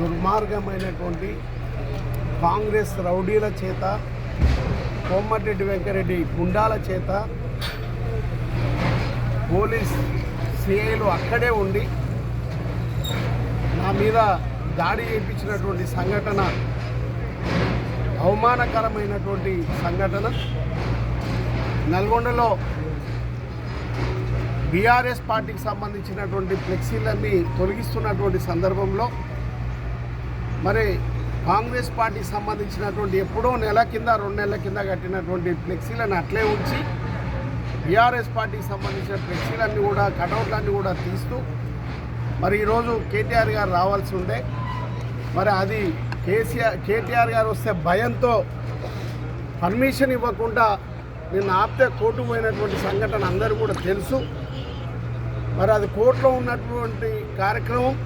దుర్మార్గమైనటువంటి కాంగ్రెస్ రౌడీల చేత కోమటిరెడ్డి వెంకరెడ్డి గుండాల చేత పోలీస్ సిఐలు అక్కడే ఉండి నా మీద దాడి చేయించినటువంటి సంఘటన అవమానకరమైనటువంటి సంఘటన. నల్గొండలో బీఆర్ఎస్ పార్టీకి సంబంధించినటువంటి ఫ్లెక్సీలన్నీ తొలగిస్తున్నటువంటి సందర్భంలో మరి కాంగ్రెస్ పార్టీకి సంబంధించినటువంటి ఎప్పుడో నెల కింద రెండు నెలల కింద కట్టినటువంటి ఫ్లెక్సీలను అట్లే ఉంచి బీఆర్ఎస్ పార్టీకి సంబంధించిన ఫ్లెక్సీలన్నీ కూడా కటౌట్లన్నీ కూడా తీస్తూ మరి ఈరోజు కేటీఆర్ గారు రావాల్సి ఉండే. మరి అది కేసీఆర్ కేటీఆర్ గారు వస్తే భయంతో పర్మిషన్ ఇవ్వకుండా నిన్న ఆప్తే కోర్టు పోయినటువంటి సంఘటన అందరూ కూడా తెలుసు. మరి అది కోర్టులో ఉన్నటువంటి కార్యక్రమం